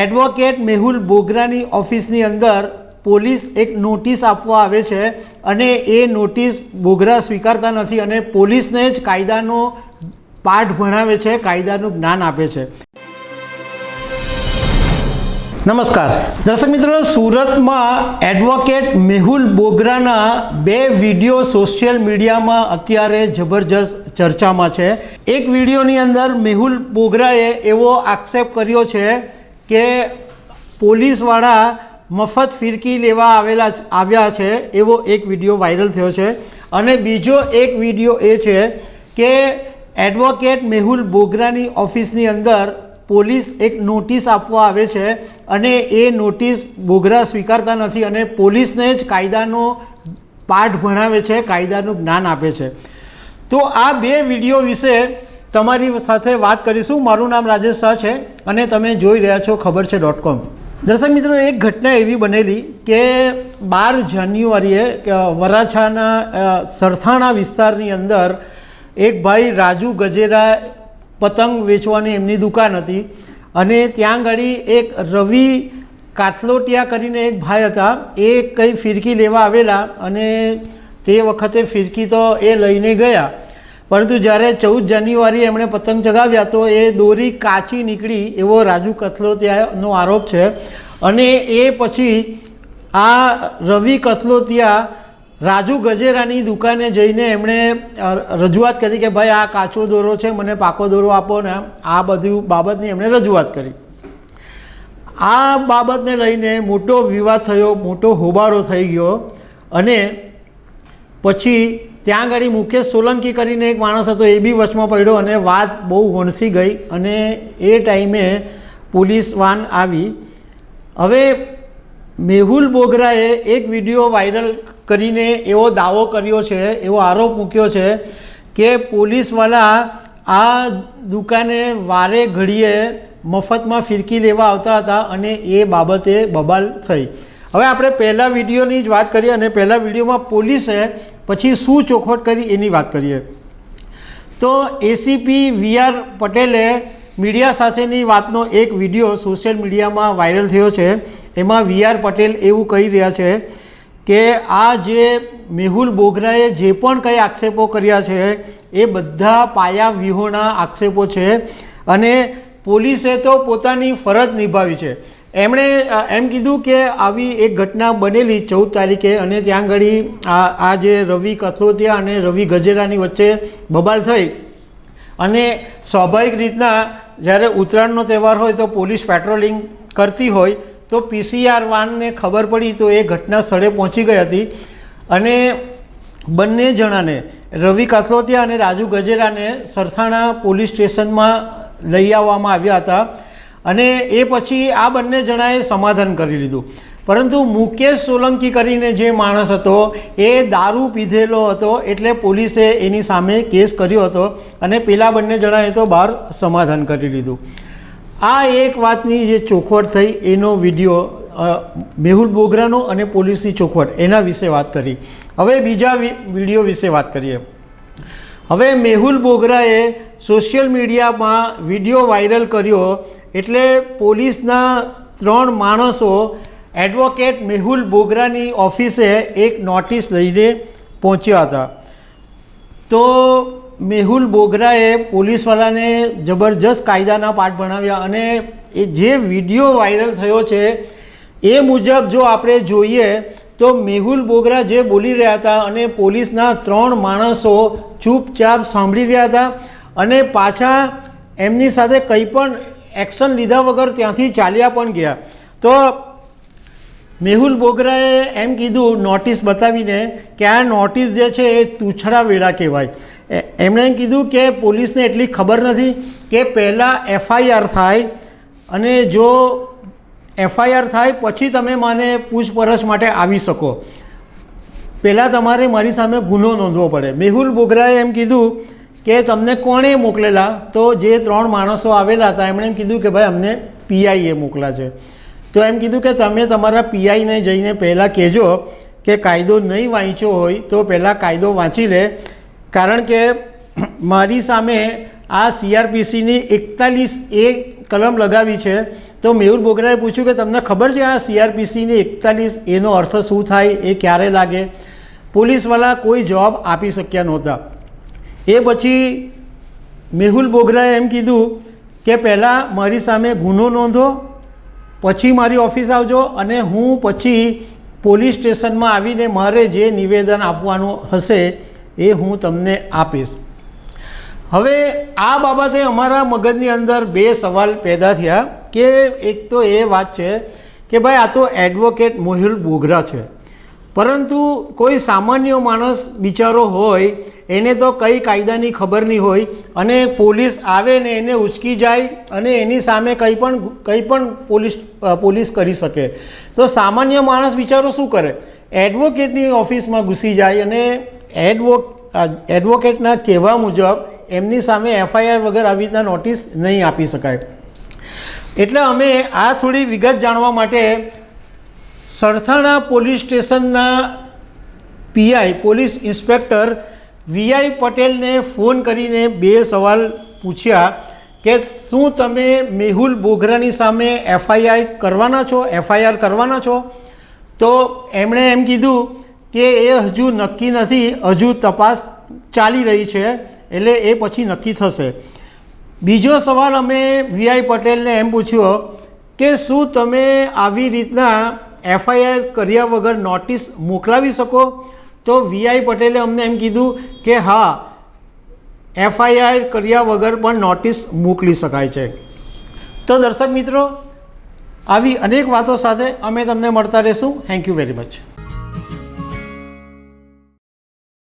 Advocate Mehul બોગરાની ઓફિસની અંદર police એક નોટિસ આપવા આવે છે અને એ નોટિસ બોગરા સ્વીકારતા નથી અને પોલીસને જ કાયદાનો પાઠ ભણાવે છે, કાયદાનું જ્ઞાન આપે છે. નમસ્કાર. દર્શક મિત્રો, સુરતમાં એડવોકેટ મેહુલ બોગરાના બે વીડિયો સોશિયલ મીડિયામાં અત્યારે જબરજસ્ત ચર્ચામાં છે. એક વિડીયોની અંદર મેહુલ બોગરાએ એવો આક્ષેપ કર્યો છે કે પોલીસવાળા મફત ફિરકી લેવા આવેલા આવ્યા છે, એવો એક વીડિયો વાયરલ થયો છે. અને બીજો એક વીડિયો એ છે કે એડવોકેટ મેહુલ બોગરાની ઓફિસની અંદર પોલીસ એક નોટિસ આપવા આવે છે અને એ નોટિસ બોગરા સ્વીકારતા નથી અને પોલીસને જ કાયદાનો પાઠ ભણાવે છે, કાયદાનું જ્ઞાન આપે છે. તો આ બે વીડિયો વિશે તમારી સાથે વાત કરીશું. મારું નામ રાજેશ શાહ છે અને તમે જોઈ રહ્યા છો ખબર છે ડોટ કોમ દર્શક મિત્રો, એક ઘટના એવી બનેલી કે બાર જાન્યુઆરીએ વરાછાના સરથાણા વિસ્તારની અંદર એક ભાઈ રાજુ ગજેરા પતંગ વેચવાની એમની દુકાન હતી અને ત્યાં આગળ એક રવિ કાથલોટિયા કરીને એક ભાઈ હતા. એ કંઈ ફિરકી લેવા આવેલા અને તે વખતે ફિરકી તો એ લઈને ગયા. પરંતુ જ્યારે ચૌદ જાન્યુઆરી એમણે પતંગ ચગાવ્યા તો એ દોરી કાચી નીકળી એવો રાજુ કથલોતિયાનો આરોપ છે. અને એ પછી આ રવિ કથલોતિયા રાજુ ગજેરાની દુકાને જઈને એમણે રજૂઆત કરી કે ભાઈ આ કાચો દોરો છે, મને પાકો દોરો આપો ને આ બધું બાબતની એમણે રજૂઆત કરી. આ બાબતને લઈને મોટો વિવાદ થયો, મોટો હોબાળો થઈ ગયો અને પછી ત્યાં આગળ મુકેશ સોલંકી કરીને એક માણસ હતો, એ બી વચમાં પડ્યો અને વાત બહુ વણસી ગઈ અને એ ટાઈમે પોલીસ વાન આવી. હવે મેહુલ બોગરાએ એક વીડિયો વાયરલ કરીને એવો દાવો કર્યો છે, એવો આરોપ મૂક્યો છે કે પોલીસવાળા આ દુકાને વારે ઘડીએ મફતમાં ફિરકી લેવા આવતા હતા અને એ બાબતે બબાલ થઈ. હવે આપણે પહેલા વિડીયોની જ વાત કરીએ અને પહેલા વિડીયોમાં પોલીસે પછી શું ચોખવટ કરી એની વાત કરીએ. તો એસીપી વી આર પટેલે મીડિયા સાથેની વાતનો એક વીડિયો સોશિયલ મીડિયામાં વાયરલ થયો છે. એમાં વી આર પટેલ એવું કહી રહ્યા છે કે આ જે મેહુલ બોગરાએ જે પણ કંઈ આક્ષેપો કર્યા છે એ બધા પાયા વિહોણા આક્ષેપો છે અને પોલીસે તો પોતાની ફરજ નિભાવી છે. એમણે એમ કીધું કે આવી એક ઘટના બનેલી ચૌદ તારીખે અને ત્યાં આગળ આ જે રવિ કથોતિયા અને રવિ ગજેરાની વચ્ચે બબાલ થઈ. અને સ્વાભાવિક રીતના જ્યારે ઉત્તરાયણનો તહેવાર હોય તો પોલીસ પેટ્રોલિંગ કરતી હોય તો પીસીઆર વાનને ખબર પડી તો એ ઘટના સ્થળે પહોંચી ગઈ હતી. અને બંને જણાને, રવિ કાથલોતિયા અને રાજુ ગજેરાને સરથાણા પોલીસ સ્ટેશનમાં લઈ આવવામાં આવ્યા હતા. અને એ પછી આ બંને જણાએ સમાધાન કરી લીધું. પરંતુ મુકેશ સોલંકી કરીને જે માણસ હતો, એ દારૂ પીધેલો હતો એટલે પોલીસે એની સામે કેસ કર્યો હતો અને પેલા બંને જણાએ તો બહાર સમાધાન કરી લીધું. આ એક વાતની જે ચોખવટ થઈ, એનો વીડિયો મેહુલ બોગરાનો અને પોલીસની ચોખવટ, એના વિશે વાત કરી. હવે બીજા વીડિયો વિશે વાત કરીએ. હવે મેહુલ બોગરાએ સોશિયલ મીડિયામાં વીડિયો વાયરલ કર્યો એટલે પોલીસના ત્રણ માણસો એડવોકેટ મેહુલ બોગરાની ઓફિસે એક નોટિસ લઈને પહોંચ્યા હતા. તો મેહુલ બોગરાએ પોલીસવાળાને જબરજસ્ત કાયદાના પાઠ ભણાવ્યા અને એ જે વીડિયો વાયરલ થયો છે એ મુજબ જો આપણે જોઈએ તો મેહુલ બોગરા જે બોલી રહ્યા હતા અને પોલીસના ત્રણ માણસો ચૂપચાપ સાંભળી રહ્યા હતા અને પાછા એમની સાથે કંઈ પણ એક્શન લીધા વગર ત્યાંથી ચાલ્યા પણ ગયા. તો મેહુલ બોગરાએ એમ કીધું, નોટિસ બતાવીને કે આ નોટિસ જે છે એ તૂછડા વેળા કહેવાય એમણે એમ કીધું કે પોલીસને એટલી ખબર નથી કે પહેલાં એફઆઈઆર થાય અને જો એફઆઈઆર થાય પછી તમે મને પૂછપરછ માટે આવી શકો. પહેલાં તમારે મારી સામે ગુનો નોંધવો પડે. મેહુલ બોગરાએ એમ કીધું કે તમને કોણે મોકલેલા? તો જે ત્રણ માણસો આવેલા હતા, એમણે એમ કીધું કે ભાઈ, અમને પીઆઈએ મોકલા છે. તો એમ કીધું કે તમે તમારા પીઆઈને જઈને પહેલાં કહેજો કે કાયદો નહીં વાંચ્યો હોય, તો પહેલાં કાયદો વાંચી લે. કારણ કે મારી સામે આ સીઆરપીસીની એકતાલીસ એ કલમ લગાવી છે. તો મેહુલ બોગરાએ પૂછ્યું કે તમને ખબર છે આ સીઆરપીસીની એકતાલીસ એનો અર્થ શું થાય, એ ક્યારે લાગે? પોલીસવાળા કોઈ જવાબ આપી શક્યા નહોતા. એ પછી મેહુલ બોગરાએ એમ કીધું કે પહેલાં મારી સામે ગુનો નોંધો, પછી મારી ઓફિસ આવજો અને હું પછી પોલીસ સ્ટેશનમાં આવીને મારે જે નિવેદન આપવાનું હશે એ હું તમને આપીશ. હવે આ બાબતે અમારા મગજની અંદર બે સવાલ પેદા થયા કે એક તો એ વાત છે કે ભાઈ આ તો એડવોકેટ મોહિલ બોગરા છે. પરંતુ કોઈ સામાન્ય માણસ બિચારો હોય એને તો કઈ કાયદાની ખબર નહીં હોય. અને પોલીસ આવે ને એને ઉચકી જાય અને એની સામે કંઈ પણ કંઈ પણ પોલીસ પોલીસ કરી શકે. તો સામાન્ય માણસ બિચારો શું કરે? એડવોકેટની ઓફિસમાં ઘૂસી જાય અને એડવો એડવોકેટના કહેવા મુજબ એમની સામે એફઆઈઆર વગર આવી રીતના નોટિસ નહીં આપી શકાય. એટલે અમે આ થોડી વિગત જાણવા માટે સરથાણા પોલીસ સ્ટેશનના પીઆઈ, પોલીસ ઇન્સ્પેક્ટર વીઆઈ પટેલને ફોન કરીને બે સવાલ પૂછ્યા કે શું તમે મેહુલ બોગરાની સામે એફઆઈઆર કરવાના છો, એફઆઈઆર કરવાના છો? તો એમણે એમ કીધું કે એ હજુ નક્કી નથી, હજુ તપાસ ચાલી રહી છે, એટલે એ પછી નક્કી થશે. બીજો સવાલ અમે વીઆઈ પટેલને એમ પૂછ્યો કે શું તમે આવી રીતના એફઆઈઆર કર્યા વગર નોટિસ મોકલાવી શકો? તો વીઆઈ પટેલે અમને એમ કીધું કે હા એફઆઈઆર કર્યા વગર પણ નોટિસ મોકલી શકાય છે. તો દર્શક મિત્રો, આવી અનેક વાતો સાથે અમે તમને મળતા રહીશું. Thank you very much